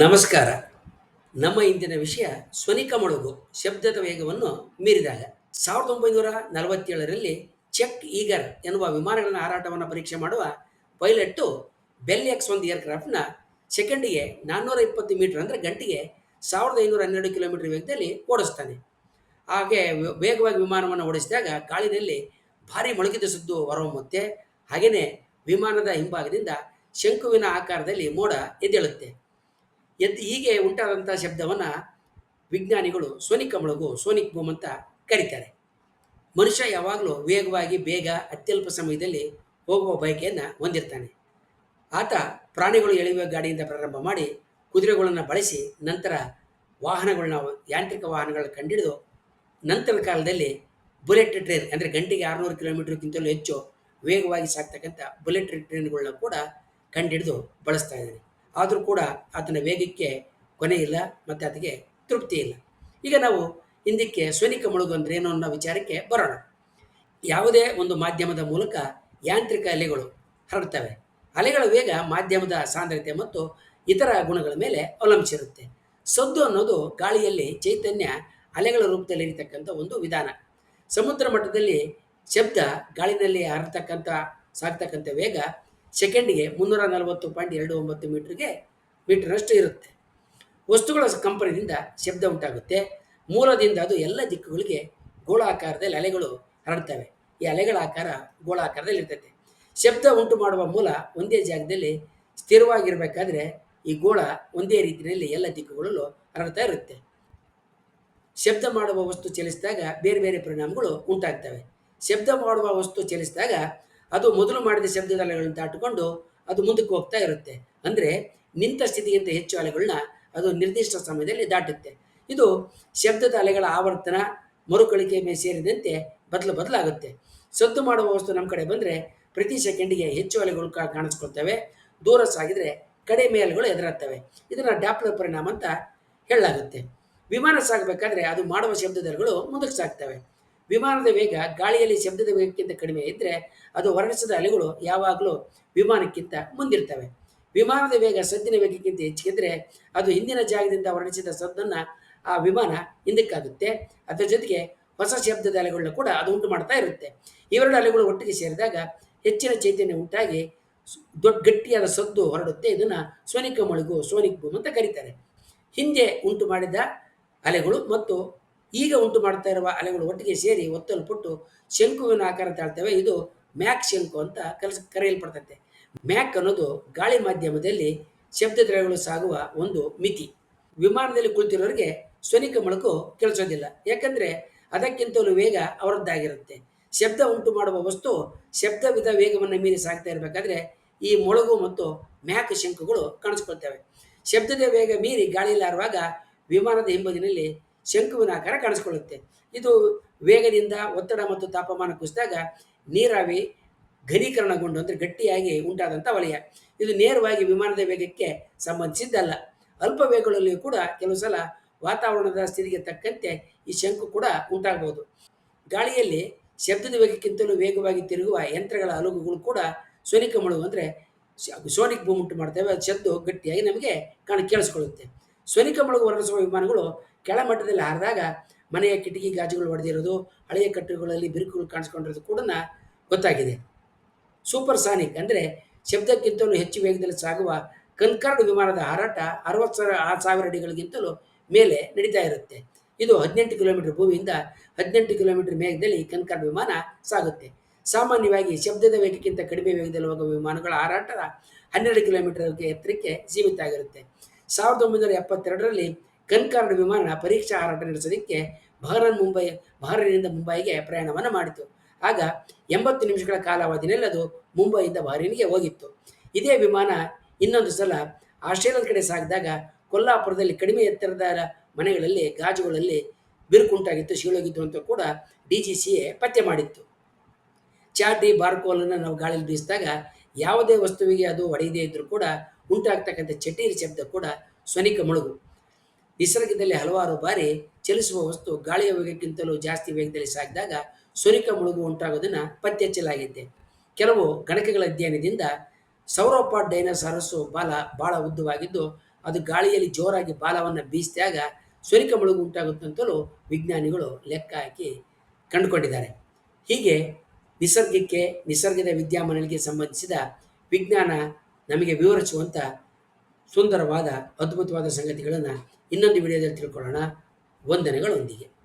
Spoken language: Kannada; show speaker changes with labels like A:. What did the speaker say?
A: ನಮಸ್ಕಾರ. ನಮ್ಮ ಇಂದಿನ ವಿಷಯ ಸ್ವನಿಕ ಮೊಳಗು ಶಬ್ದದ ವೇಗವನ್ನು ಮೀರಿದಾಗ. ಸಾವಿರದ ಒಂಬೈನೂರ ನಲವತ್ತೇಳರಲ್ಲಿ ಚೆಕ್ ಈಗರ್ ಎನ್ನುವ ವಿಮಾನಗಳ ಹಾರಾಟವನ್ನು ಪರೀಕ್ಷೆ ಮಾಡುವ ಪೈಲಟ್ಟು ಬೆಲ್ ಎಕ್ಸ್ ಒಂದು ಏರ್ಕ್ರಾಫ್ಟ್ನ ಸೆಕೆಂಡಿಗೆ ನಾನ್ನೂರ ಇಪ್ಪತ್ತು ಮೀಟರ್ ಅಂದರೆ ಗಂಟೆಗೆ ಸಾವಿರದ ಐನೂರ ಹನ್ನೆರಡು ಕಿಲೋಮೀಟರ್ ವೇಗದಲ್ಲಿ ಓಡಿಸ್ತಾನೆ. ಹಾಗೆ ವೇಗವಾಗಿ ವಿಮಾನವನ್ನು ಓಡಿಸಿದಾಗ ಕಾಳಿನಲ್ಲಿ ಭಾರಿ ಮೊಳಗಿದ ಸುದ್ದು ಹೊರಹೊಮ್ಮುತ್ತೆ. ಹಾಗೆಯೇ ವಿಮಾನದ ಹಿಂಭಾಗದಿಂದ ಶಂಕುವಿನ ಆಕಾರದಲ್ಲಿ ಮೋಡ ಎದ್ದೇಳುತ್ತೆ. ಎದ್ದು ಹೀಗೆ ಉಂಟಾದಂಥ ಶಬ್ದವನ್ನು ವಿಜ್ಞಾನಿಗಳು ಸೋನಿಕ್ ಮೊಳಗು ಸೋನಿಕ್ ಬೂಮ್ ಅಂತ ಕರೀತಾರೆ. ಮನುಷ್ಯ ಯಾವಾಗಲೂ ವೇಗವಾಗಿ, ಬೇಗ, ಅತ್ಯಲ್ಪ ಸಮಯದಲ್ಲಿ ಹೋಗುವ ಬಯಕೆಯನ್ನು ಹೊಂದಿರ್ತಾನೆ. ಆತ ಪ್ರಾಣಿಗಳು ಎಳೆಯುವ ಗಾಡಿಯಿಂದ ಪ್ರಾರಂಭ ಮಾಡಿ ಕುದುರೆಗಳನ್ನು ಬಳಸಿ ನಂತರ ವಾಹನಗಳನ್ನ, ಯಾಂತ್ರಿಕ ವಾಹನಗಳನ್ನ ಕಂಡಿಡಿದು ನಂತರದ ಕಾಲದಲ್ಲಿ ಬುಲೆಟ್ ಟ್ರೈನ್ ಅಂದರೆ ಗಂಟೆಗೆ ಆರುನೂರು ಕಿಲೋಮೀಟರ್ಗಿಂತಲೂ ಹೆಚ್ಚು ವೇಗವಾಗಿ ಸಾಕ್ತಕ್ಕಂಥ ಬುಲೆಟ್ ಟ್ರೈನ್ಗಳನ್ನ ಕೂಡ ಕಂಡಿಡಿದು ಬಳಸ್ತಾ ಇದ್ದಾನೆ ಆದರೂ ಕೂಡ ಆತನ ವೇಗಕ್ಕೆ ಕೊನೆ ಇಲ್ಲ ಮತ್ತು ಆತಗೆ ತೃಪ್ತಿ ಇಲ್ಲ. ಈಗ ನಾವು ಹಿಂದಕ್ಕೆ ಸ್ವನಿಕ ಮುಳುಗು ಅಂದ್ರೆ ಏನು ಅನ್ನೋ ವಿಚಾರಕ್ಕೆ ಬರೋಣ. ಯಾವುದೇ ಒಂದು ಮಾಧ್ಯಮದ ಮೂಲಕ ಯಾಂತ್ರಿಕ ಅಲೆಗಳು ಹರಡ್ತವೆ. ಅಲೆಗಳ ವೇಗ ಮಾಧ್ಯಮದ ಸಾಂದ್ರತೆ ಮತ್ತು ಇತರ ಗುಣಗಳ ಮೇಲೆ ಅವಲಂಬಿಸಿರುತ್ತೆ. ಸದ್ದು ಅನ್ನೋದು ಗಾಳಿಯಲ್ಲಿ ಚೈತನ್ಯ ಅಲೆಗಳ ರೂಪದಲ್ಲಿ ಇರತಕ್ಕಂಥ ಒಂದು ವಿಧಾನ. ಸಮುದ್ರ ಮಟ್ಟದಲ್ಲಿ ಶಬ್ದ ಗಾಳಿನಲ್ಲಿ ಹರಡ್ತಕ್ಕಂಥ ಸಾಕ್ತಕ್ಕಂಥ ವೇಗ ಸೆಕೆಂಡಿಗೆ ಮುನ್ನೂರ ನಲವತ್ತು ಪಾಯಿಂಟ್ ಎರಡು ಒಂಬತ್ತು ಮೀಟರ್ಗೆ ಮೀಟರ್ನಷ್ಟು ಇರುತ್ತೆ. ವಸ್ತುಗಳ ಕಂಪನಿಯಿಂದ ಶಬ್ದ ಉಂಟಾಗುತ್ತೆ. ಮೂಲದಿಂದ ಅದು ಎಲ್ಲ ದಿಕ್ಕುಗಳಿಗೆ ಗೋಳಾಕಾರದಲ್ಲಿ ಅಲೆಗಳು ಹರಡ್ತವೆ. ಈ ಅಲೆಗಳ ಆಕಾರ ಗೋಳಾಕಾರದಲ್ಲಿ ಇರ್ತೈತೆ. ಶಬ್ದ ಉಂಟು ಮಾಡುವ ಮೂಲ ಒಂದೇ ಜಾಗದಲ್ಲಿ ಸ್ಥಿರವಾಗಿರಬೇಕಾದ್ರೆ ಈ ಗೋಳ ಒಂದೇ ರೀತಿಯಲ್ಲಿ ಎಲ್ಲ ದಿಕ್ಕುಗಳಲ್ಲೂ ಹರಡ್ತಾ ಇರುತ್ತೆ. ಶಬ್ದ ಮಾಡುವ ವಸ್ತು ಚಲಿಸಿದಾಗ ಬೇರೆ ಬೇರೆ ಪರಿಣಾಮಗಳು ಉಂಟಾಗ್ತವೆ. ಶಬ್ದ ಮಾಡುವ ವಸ್ತು ಚಲಿಸಿದಾಗ ಅದು ಮೊದಲು ಮಾಡಿದ ಶಬ್ದದ ಅಲೆಗಳನ್ನು ದಾಟಿಕೊಂಡು ಅದು ಮುಂದಕ್ಕೆ ಹೋಗ್ತಾ ಇರುತ್ತೆ. ಅಂದರೆ ನಿಂತ ಸ್ಥಿತಿಗಿಂತ ಹೆಚ್ಚು ಅಲೆಗಳನ್ನ ಅದು ನಿರ್ದಿಷ್ಟ ಸಮಯದಲ್ಲಿ ದಾಟುತ್ತೆ. ಇದು ಶಬ್ದದ ಅಲೆಗಳ ಆವರ್ತನ, ಮರುಕಳಿಕೆ ಮೇಲೆ ಸೇರಿದಂತೆ ಬದಲು ಬದಲಾಗುತ್ತೆ. ಸದ್ದು ಮಾಡುವ ವಸ್ತು ನಮ್ಮ ಕಡೆ ಬಂದರೆ ಪ್ರತಿ ಸೆಕೆಂಡಿಗೆ ಹೆಚ್ಚು ಅಲೆಗಳು ಕಾಣಿಸ್ಕೊಳ್ತವೆ. ದೂರ ಸಾಗಿದರೆ ಕಡಿಮೆ ಅಲೆಗಳು ಎದುರಾಗ್ತವೆ. ಇದನ್ನು ಡ್ಯಾಪ್ಲರ್ ಪರಿಣಾಮ ಅಂತ ಹೇಳಲಾಗುತ್ತೆ. ವಿಮಾನ ಸಾಗಬೇಕಾದ್ರೆ ಅದು ಮಾಡುವ ಶಬ್ದದ ಅಲೆಗಳು ಮುಂದಕ್ಕೆ ಸಾಗ್ತವೆ. ವಿಮಾನದ ವೇಗ ಗಾಳಿಯಲ್ಲಿ ಶಬ್ದದ ವೇಗಕ್ಕಿಂತ ಕಡಿಮೆ ಇದ್ದರೆ ಅದು ಹೊರಡಿಸಿದ ಅಲೆಗಳು ಯಾವಾಗಲೂ ವಿಮಾನಕ್ಕಿಂತ ಮುಂದಿರ್ತವೆ. ವಿಮಾನದ ವೇಗ ಸದ್ದಿನ ವೇಗಕ್ಕಿಂತ ಹೆಚ್ಚಿಗಿದ್ರೆ ಅದು ಹಿಂದಿನ ಜಾಗದಿಂದ ಹೊರಡಿಸಿದ ಸದ್ದನ್ನು ಆ ವಿಮಾನ ಹಿಂದಕ್ಕಾಗುತ್ತೆ. ಅದರ ಜೊತೆಗೆ ಹೊಸ ಶಬ್ದದ ಅಲೆಗಳನ್ನ ಕೂಡ ಅದು ಉಂಟು ಮಾಡ್ತಾ ಇರುತ್ತೆ. ಇವೆರಡು ಅಲೆಗಳು ಒಟ್ಟಿಗೆ ಸೇರಿದಾಗ ಹೆಚ್ಚಿನ ಚೈತನ್ಯ ಉಂಟಾಗಿ ದೊಡ್ಡ ಗಟ್ಟಿಯಾದ ಸದ್ದು ಹೊರಡುತ್ತೆ. ಇದನ್ನು ಸೋನಿಕ ಮೊಳಗು ಸೋನಿಕ್ ಬೂಮ್ ಅಂತ ಕರೀತಾರೆ. ಹಿಂದೆ ಉಂಟು ಮಾಡಿದ ಅಲೆಗಳು ಮತ್ತು ಈಗ ಉಂಟು ಮಾಡ್ತಾ ಇರುವ ಅಲೆಗಳು ಒಟ್ಟಿಗೆ ಸೇರಿ ಒತ್ತಲ್ಪಟ್ಟು ಶಂಕುವಿನ ಆಕಾರ ತಾಳ್ತವೆ. ಇದು ಮ್ಯಾಕ್ ಶಂಕು ಅಂತ ಕೆಲಸ ಕರೆಯಲ್ಪಡ್ತದೆ ಮ್ಯಾಕ್ ಅನ್ನೋದು ಗಾಳಿ ಮಾಧ್ಯಮದಲ್ಲಿ ಶಬ್ದದ್ರವ್ಯಗಳು ಸಾಗುವ ಒಂದು ಮಿತಿ. ವಿಮಾನದಲ್ಲಿ ಕುಳಿತಿರೋರಿಗೆ ಸ್ವನಿಕ ಮೊಳಕು ಕೇಳಿಸೋದಿಲ್ಲ. ಯಾಕಂದ್ರೆ ಅದಕ್ಕಿಂತಲೂ ವೇಗ ಅವರದ್ದಾಗಿರುತ್ತೆ. ಶಬ್ದ ಉಂಟು ಮಾಡುವ ವಸ್ತು ಶಬ್ದವಿದ ವೇಗವನ್ನು ಮೀರಿ ಸಾಗ್ತಾ ಇರಬೇಕಾದ್ರೆ ಈ ಮೊಳಗು ಮತ್ತು ಮ್ಯಾಕ್ ಶಂಕುಗಳು ಕಾಣಿಸ್ಕೊಳ್ತವೆ. ಶಬ್ದದ ವೇಗ ಮೀರಿ ಗಾಳಿಯಲ್ಲಿ ಹಾರುವಾಗ ವಿಮಾನದ ಹಿಂಬದಿನಲ್ಲಿ ಶಂಕುವಿನ ಆಕಾರ ಕಾಣಿಸ್ಕೊಳ್ಳುತ್ತೆ. ಇದು ವೇಗದಿಂದ ಒತ್ತಡ ಮತ್ತು ತಾಪಮಾನ ಕುಸಿದಾಗ ನೀರಾವಿ ಘನೀಕರಣಗೊಂಡು ಅಂದರೆ ಗಟ್ಟಿಯಾಗಿ ಉಂಟಾದಂಥ ವಲಯ. ಇದು ನೇರವಾಗಿ ವಿಮಾನದ ವೇಗಕ್ಕೆ ಸಂಬಂಧಿಸಿದ್ದಲ್ಲ. ಅಲ್ಪ ವೇಗಗಳಲ್ಲಿಯೂ ಕೂಡ ಕೆಲವು ಸಲ ವಾತಾವರಣದ ಸ್ಥಿತಿಗೆ ತಕ್ಕಂತೆ ಈ ಶಂಕು ಕೂಡ ಉಂಟಾಗಬಹುದು. ಗಾಳಿಯಲ್ಲಿ ಶಬ್ದದ ವೇಗಕ್ಕಿಂತಲೂ ವೇಗವಾಗಿ ತಿರುಗುವ ಯಂತ್ರಗಳ ಅಲುಗುಗಳು ಕೂಡ ಸೋನಿಕ ಮಳುಗು ಅಂದರೆ ಸೋನಿಕ್ ಬೂಮ್ ಉಂಟು ಮಾಡ್ತೇವೆ. ಅದು ಶಬ್ದ ಗಟ್ಟಿಯಾಗಿ ನಮಗೆ ಕಾಣ, ಕೇಳಿಸ್ಕೊಳ್ಳುತ್ತೆ. ಸೋನಿಕ ಮಳುಗು ಹೊರಡಿಸುವ ವಿಮಾನಗಳು ಕೆಳಮಟ್ಟದಲ್ಲಿ ಹಾರಿದಾಗ ಮನೆಯ ಕಿಟಕಿ ಗಾಜುಗಳು ಹೊಡೆದಿರೋದು ಹಳೆಯ ಕಟ್ಟುಗಳಲ್ಲಿ ಬಿರುಕುಗಳು ಕಾಣಿಸ್ಕೊಂಡಿರೋದು ಕೂಡ ಗೊತ್ತಾಗಿದೆ. ಸೂಪರ್ ಸಾನಿಕ್ ಅಂದರೆ ಶಬ್ದಕ್ಕಿಂತಲೂ ಹೆಚ್ಚು ವೇಗದಲ್ಲಿ ಸಾಗುವ ಕನ್ಕರ್ಡ್ ವಿಮಾನದ ಹಾರಾಟ ಅರವತ್ತು ಸಾವಿರ ಆರು ಸಾವಿರ ಅಡಿಗಳಿಗಿಂತಲೂ ಮೇಲೆ ನಡೀತಾ ಇರುತ್ತೆ. ಇದು ಹದಿನೆಂಟು ಕಿಲೋಮೀಟರ್ ಭೂಮಿಯಿಂದ ಹದಿನೆಂಟು ಕಿಲೋಮೀಟರ್ ಮೇಘದಲ್ಲಿ ಕನ್ಕರ್ಡ್ ವಿಮಾನ ಸಾಗುತ್ತೆ. ಸಾಮಾನ್ಯವಾಗಿ ಶಬ್ದದ ವೇಗಕ್ಕಿಂತ ಕಡಿಮೆ ವೇಗದಲ್ಲಿ ಹೋಗುವ ವಿಮಾನಗಳ ಹಾರಾಟ ಹನ್ನೆರಡು ಕಿಲೋಮೀಟರ್ ಎತ್ತರಕ್ಕೆ ಸೀಮಿತ ಆಗಿರುತ್ತೆ ಸಾವಿರದ ಒಂಬೈನೂರ ಎಪ್ಪತ್ತೆರಡರಲ್ಲಿ ಕನ್ಕಾರ್ಡ್ ವಿಮಾನ ಪರೀಕ್ಷಾ ಹಾರಾಟ ನಡೆಸೋದಕ್ಕೆ ಬಹರನ್ ಮುಂಬೈ ಬಹರನಿಂದ ಮುಂಬೈಗೆ ಪ್ರಯಾಣವನ್ನು ಮಾಡಿತು ಆಗ ಎಂಬತ್ತು ನಿಮಿಷಗಳ ಕಾಲಾವಧಿನಲ್ಲಿ ಅದು ಮುಂಬೈಯಿಂದ ಬಹರೇನಿಗೆ ಹೋಗಿತ್ತು. ಇದೇ ವಿಮಾನ ಇನ್ನೊಂದು ಸಲ ಆಸ್ಟ್ರೇಲಿಯಾದ ಕಡೆ ಸಾಗಿದಾಗ ಕೊಲ್ಲಾಪುರದಲ್ಲಿ ಕಡಿಮೆ ಎತ್ತರದ ಮನೆಗಳಲ್ಲಿ, ಗಾಜುಗಳಲ್ಲಿ ಬಿರುಕುಂಟಾಗಿತ್ತು ಶೀಳೋಗಿತ್ತು ಅಂತ ಕೂಡ ಡಿ ಜಿ ಸಿ ಎ ಪತ್ತೆ ಮಾಡಿತ್ತು. ಚಾಟಿ ಬಾರ್ಕೋಲನ್ನು ನಾವು ಗಾಳಿಯಲ್ಲಿ ಬೀಸಿದಾಗ ಯಾವುದೇ ವಸ್ತುವಿಗೆ ಅದು ಒಡೆಯದೇ ಇದ್ದರೂ ಕೂಡ ಉಂಟಾಗ್ತಕ್ಕಂಥ ಚಟೀರಿ ಶಬ್ದ ಕೂಡ ಸ್ವನಿಕ ಮೊಳಗು. ನಿಸರ್ಗದಲ್ಲಿ ಹಲವಾರು ಬಾರಿ ಚಲಿಸುವ ವಸ್ತು ಗಾಳಿಯ ವೇಗಕ್ಕಿಂತಲೂ ಜಾಸ್ತಿ ವೇಗದಲ್ಲಿ ಸಾಗಿದಾಗ ಸುರಿಕ ಮುಳುಗು ಉಂಟಾಗೋದನ್ನು ಪತ್ತೆ ಹಚ್ಚಲಾಗಿದೆ ಕೆಲವು ಗಣಕಗಳ ಅಧ್ಯಯನದಿಂದ ಸೌರೋಪಾಡ್ ಡೈನೋಸಾರಸ್ಸು ಬಾಲ ಬಹಳ ಉದ್ದವಾಗಿದ್ದು, ಅದು ಗಾಳಿಯಲ್ಲಿ ಜೋರಾಗಿ ಬಾಲವನ್ನು ಬೀಸಿದಾಗ ಸುರಿಕ ಮುಳುಗು ಉಂಟಾಗುತ್ತಂತಲೂ ವಿಜ್ಞಾನಿಗಳು ಲೆಕ್ಕ ಹಾಕಿ ಕಂಡುಕೊಂಡಿದ್ದಾರೆ. ಹೀಗೆ ನಿಸರ್ಗಕ್ಕೆ, ನಿಸರ್ಗದ ವಿದ್ಯಮಾನಗಳಿಗೆ ಸಂಬಂಧಿಸಿದ ವಿಜ್ಞಾನ ನಮಗೆ ವಿವರಿಸುವಂಥ ಸುಂದರವಾದ ಅದ್ಭುತವಾದ ಸಂಗತಿಗಳನ್ನು ಇನ್ನೊಂದು ವಿಡಿಯೋದಲ್ಲಿ ತಿಳ್ಕೊಳ್ಳೋಣ. ವಂದನೆಗಳೊಂದಿಗೆ.